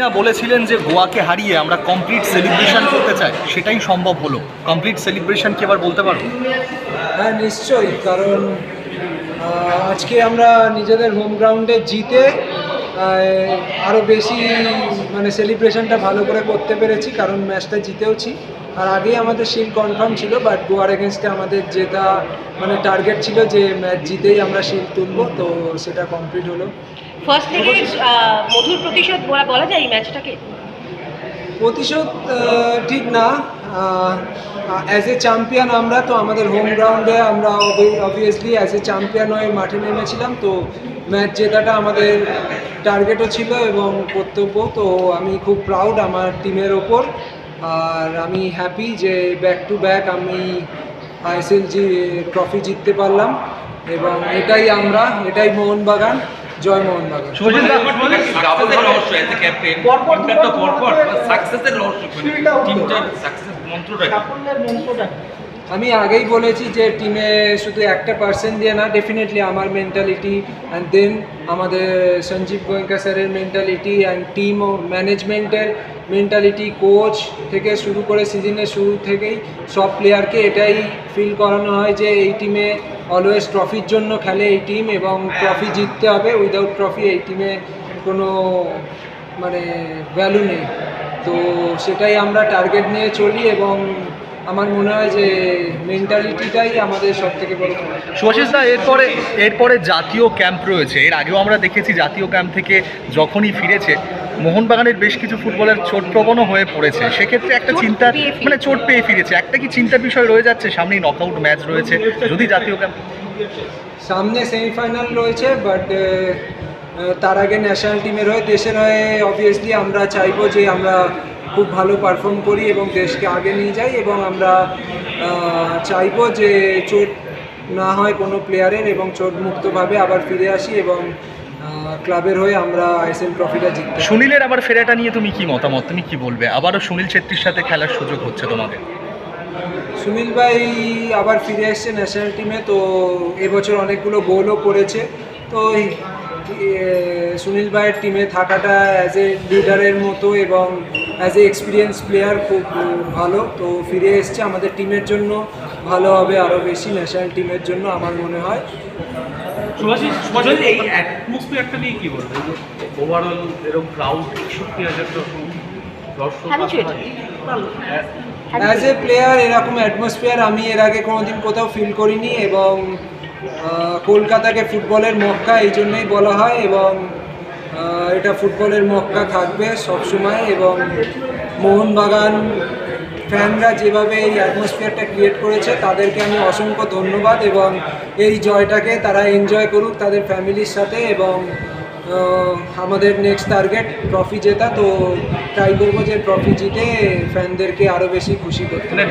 না বলেছিলেন যে গোয়াকে হারিয়ে আমরা কমপ্লিট সেলিব্রেশন করতে চাই। সেটাই সম্ভব হলো। কমপ্লিট সেলিব্রেশন কি এবার বলতে পারো? হ্যাঁ নিশ্চয়ই, কারণ আজকে আমরা নিজেদের হোম গ্রাউন্ডে জিতে আরও বেশি মানে সেলিব্রেশনটা ভালো করে করতে পেরেছি, কারণ ম্যাচটা জিতেওছি। আর আগেই আমাদের শিল কনফার্ম ছিল বাট গোয়ার এগেনস্টে আমাদের যেটা মানে টার্গেট ছিল যে ম্যাচ জিতেই আমরা শিল তুলবো, তো সেটা কমপ্লিট হলো। ফার্স্ট থেকে মধুর প্রতিশোধ বলা যায় এই ম্যাচটাকে প্রতিশোধ ঠিক না। অ্যাজ এ চ্যাম্পিয়ন আমরা, তো আমাদের হোম গ্রাউন্ডে আমরা অবভিয়াসলি অ্যাজ এ চ্যাম্পিয়ন হয়ে মাঠে নেমেছিলাম, তো ম্যাচ জেতাটা আমাদের টার্গেটও ছিল এবং কর্তব্য, তো আমি খুব প্রাউড আমার টিমের ওপর। আর আমি হ্যাপি যে ব্যাক টু ব্যাক আমি আইএসএল জি ট্রফি জিততে পারলাম। এবং এটাই আমরা, এটাই মোহনবাগান। জয় মোহনবাগান সাকসেসের রহস্য টিমটার সাকসেস মন্ত্রটা? আমি আগেই বলেছি যে টিমে শুধু একটা পার্সেন্ট দিয়ে না ডেফিনেটলি আমার মেন্টালিটি অ্যান্ড দেন আমাদের সঞ্জীব গোয়েঙ্কা স্যারের মেন্টালিটি অ্যান্ড টিম ও ম্যানেজমেন্টের মেন্টালিটি কোচ থেকে শুরু করে সিজনের শুরু থেকেই সব প্লেয়ারকে এটাই ফিল করানো হয় যে এই টিমে অলওয়েজ ট্রফির জন্য খেলে এই টিম এবং ট্রফি জিততে হবে। উইদাউট ট্রফি এই টিমে কোনো মানে ভ্যালু নেই। তো সেটাই আমরা টার্গেট নিয়ে চলি এবং আমার মনে হয় যে মেন্টালিটিটাই আমাদের সব থেকে বড় কথা। শুভাশিস দা এরপরে এরপরে জাতীয় ক্যাম্প রয়েছে। এর আগেও আমরা দেখেছি জাতীয় ক্যাম্প থেকে যখনই ফিরেছে মোহনবাগানের বেশ কিছু ফুটবলের চোট প্রবণও হয়ে পড়েছে। সেক্ষেত্রে একটা চিন্তা মানে চোট পেয়ে ফিরেছে। একটা কি চিন্তার বিষয় রয়ে যাচ্ছে? সামনেই নকআউট ম্যাচ রয়েছে। যদি জাতীয় ক্যাম্প সামনে সেমিফাইনাল রয়েছে বাট তার আগে ন্যাশনাল টিমের হয়ে দেশের হয়ে অবভিয়াসলি আমরা চাইব যে আমরা খুব ভালো পারফর্ম করি এবং দেশকে আগে নিয়ে যাই এবং আমরা চাইব যে চোট না হয় কোনো প্লেয়ারের এবং চোট মুক্তভাবে আবার ফিরে আসি এবং ক্লাবের হয়ে আমরা আইএসএল ট্রফিটা জিততে সুনীলের আবার ফেরাটা নিয়ে তুমি কি মতামত? তুমি কি বলবে? আবারও সুনীল ছেত্রীর সাথে খেলার সুযোগ হচ্ছে তোমাদের? সুনীল ভাই আবার ফিরে এসছে ন্যাশনাল টিমে তো এবছর অনেকগুলো গোলও করেছে। তো সুনীল ভাইয়ের টিমে থাকাটা অ্যাজ এ লিডারের মতো এবং অ্যাজ এ এক্সপিরিয়েন্স প্লেয়ার খুব ভালো। তো ফিরে এসছে আমাদের টিমের জন্য। ভালো হবে আরও বেশি ন্যাশনাল টিমের জন্য আমার মনে হয়। এই অ্যাটমসফিয়ারটা নিয়ে কি বলব ওভারঅল এরকম ক্রাউড অ্যাজ এ প্লেয়ার এরকম অ্যাটমসফিয়ার আমি এর আগে কোনোদিন কোথাও ফিল করিনি এবং কলকাতাকে ফুটবলের মক্কা এই জন্যই বলা হয় এবং এটা ফুটবলের মক্কা থাকবে সবসময় এবং মোহনবাগান ফ্যানরা যেভাবে এই অ্যাটমসফিয়ারটা ক্রিয়েট করেছে, তাদেরকে আমি অসংখ্য ধন্যবাদ এবং এই জয়টাকে তারা এনজয় করুক তাদের ফ্যামিলির সাথে এবং আমাদের নেক্সট টার্গেট ট্রফি জেতা। তো ট্রাই করব যে ট্রফি জিতে ফ্যানদেরকে আরও বেশি খুশি করতে। মানে